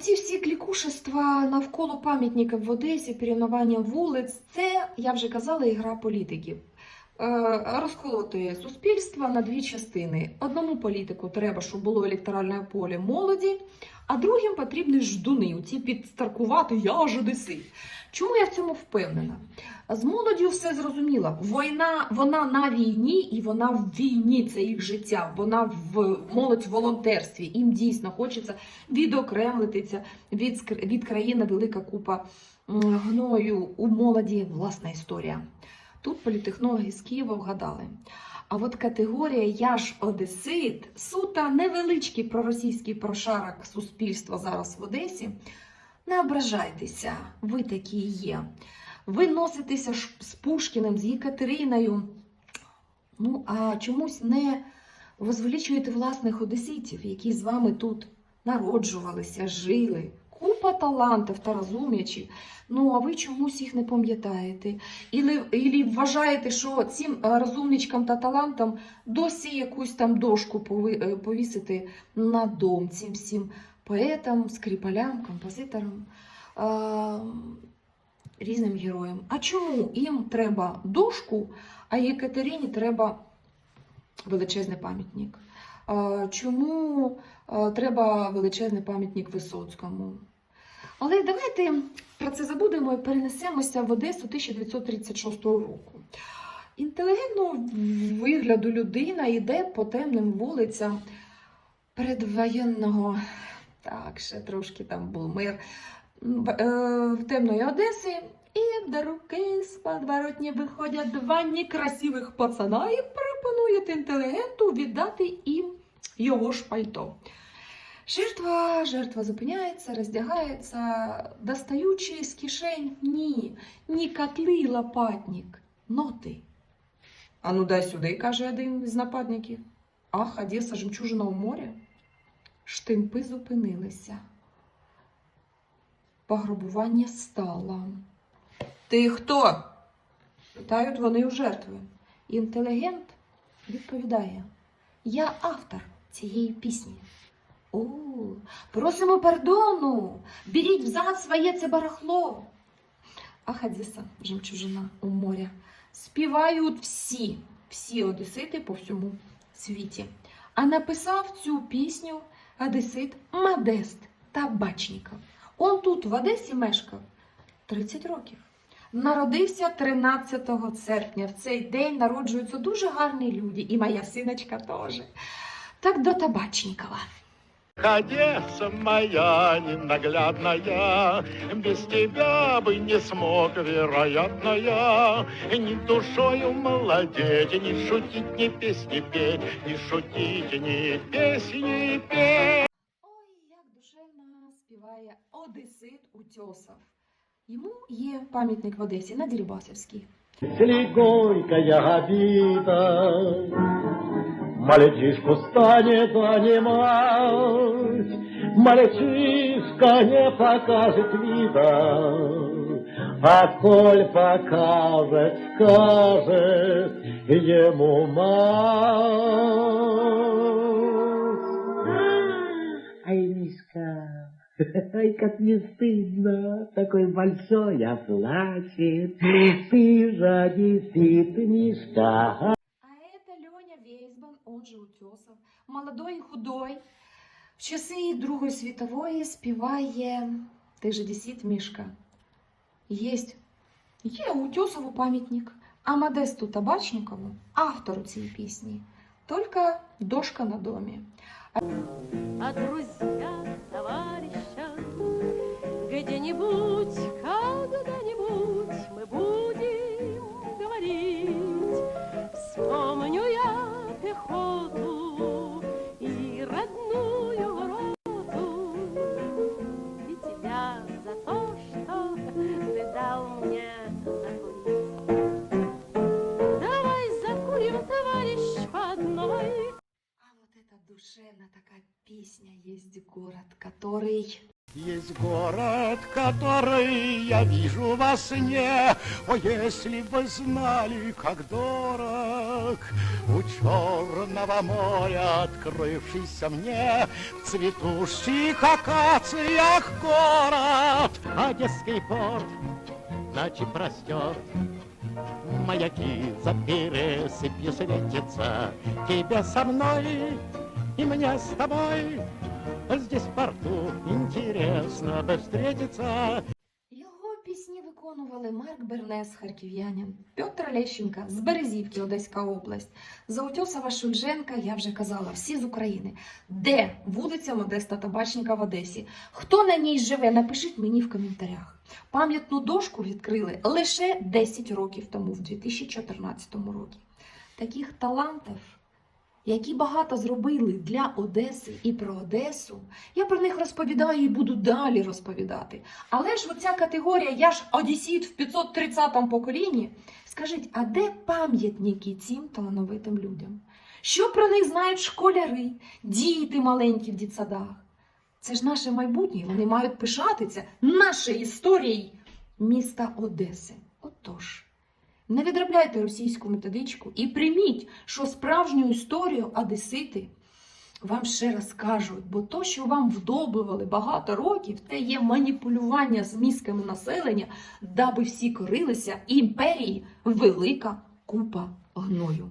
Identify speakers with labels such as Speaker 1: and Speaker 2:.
Speaker 1: Оці всі клікушества навколо пам'ятників в Одесі, перейменування вулиць, це, я вже казала, ігра політиків. Е, Розколоти суспільство на дві частини. Одному політику треба, щоб було електоральне поле молоді, а другим потрібні ждуни, оці підстаркувати я ж одесит. Чому я в цьому впевнена? З молоддю все зрозуміло. Війна, вона на війні і вона в війні, це їх життя. Вона в молодь в волонтерстві. Їм дійсно хочеться відокремлитися від, від країни велика купа гною. У молоді власна історія. Тут політехнологи з Києва вгадали. А от категорія Я ж Одесит, сута невеличкий проросійський прошарок суспільства зараз в Одесі. Не ображайтеся, ви такі є. Ви носитеся з Пушкіним, з Єкатериною. Ну, а чомусь не возвеличуєте власних одеситів, які з вами тут народжувалися, жили. Купа талантів та розум'ячів. Ну, а ви чомусь їх не пам'ятаєте. Ілі вважаєте, що цим е, розумничкам та талантам досі якусь там дошку е, повісити на дом цим всім поетам, скрипалям, композиторам, різним героям. А чому їм треба дошку, а Єкатерині треба величезний пам'ятник? Чому треба величезний пам'ятник Висоцькому? Але давайте про це забудемо і перенесемося в Одесу 1936 року. Інтелігентного вигляду людина йде по темним вулицям передвоєнного, так, ще трошки там був мир, в- е, темної Одеси. І до руки з подворотні виходять два некрасивих пацана і пропонують інтелігенту віддати їм його ж пальто. Жертва, жертва зупиняється, роздягається, достаючи з кишень ні, ні котли лопатник, ноти. А ну дай сюди, каже один з нападників. Ах, Одеса, жемчужина у морі. Штимпи зупинилися. Пограбування стало. Ти хто? Питають вони у жертви. Інтелігент відповідає: Я автор цієї пісні. О, просимо пардону, беріть взад своє це барахло. Ах, Одеса, жемчужина у моря. Співають всі, всі одесити по всьому світі. А написав цю пісню одесит Модест Табачников. Он тут в Одесі мешкав 30 років. Народився 13 серпня. В цей день народжуються дуже гарні люди, і моя синочка теж. Так до Табачникова.
Speaker 2: Одесса моя ненаглядная, Без тебя бы не смог, вероятно, я Ни душою молодеть, ни шутить, ни песни петь, Ни шутить, ни песни петь.
Speaker 1: Ой, як душевно співає Одесит Утьосов. Йому є пам'ятник в Одесі на Дерибасівській.
Speaker 3: Горькая обида Мальчишку станет занимать Мальчишка не покажет вида А коль покажет, скажет ему мать Ай, как не стыдно, такой большой оплачет. Ты же одессит, Мишка.
Speaker 1: А это Леня Вейсбан, он же Утьосов, молодой і худой. В часи Другої світової співає Ти ж одесит, Мішка. Єсть. Є у Утьосову пам'ятник, а Модесту Табачникову, автору цієї пісні, тільки дошка на доме.
Speaker 4: а друзья, товарища, где-нибудь, когда-нибудь
Speaker 1: А душевная такая песня есть город, который
Speaker 2: Есть город, который я вижу во сне, О, если бы знали, как дорог У черного моря открывшийся мне В цветущих акациях город. Одесский порт ночи простер Маяки за пересыпью светятся. Тебе со мной и мне с тобой Здесь в порту интересно бы встретиться
Speaker 1: пісні виконували Марк Бернес, харків'янин, Петр Лещенка з Березівки, Одеська область, Заутьосова Шульженка, я вже казала, всі з України. Де вулиця Модеста Табачника в Одесі? Хто на ній живе? Напишіть мені в коментарях. Пам'ятну дошку відкрили лише 10 років тому, в 2014 році. Таких талантів, які багато зробили для Одеси і про Одесу, я про них розповідаю і буду далі розповідати. Але ж оця категорія, я ж одесіт в 530-му поколінні. Скажіть, а де пам'ятники цим талановитим людям? Що про них знають школяри, діти маленькі в дітсадах? Це ж наше майбутнє, вони мають пишатися нашою історією міста Одеси. Отож, не відробляйте російську методичку і прийміть, що справжню історію Одесити вам ще раз кажуть, бо то, що вам вдобували багато років, це є маніпулювання з мізками населення, даби всі корилися імперії велика купа гною.